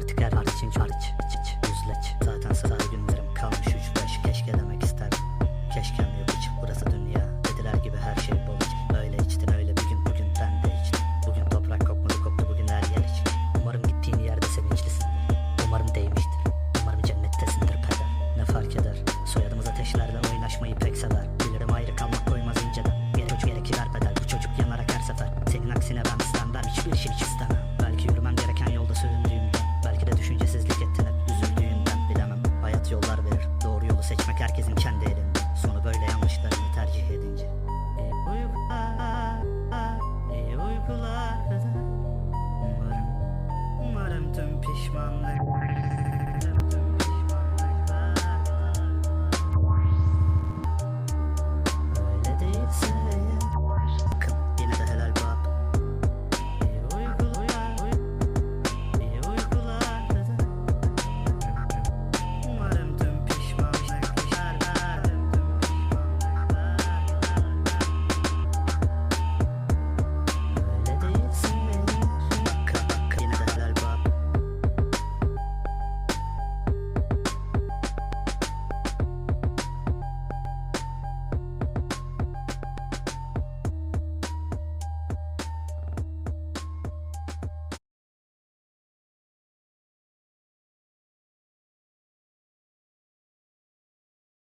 Artık her harç için harç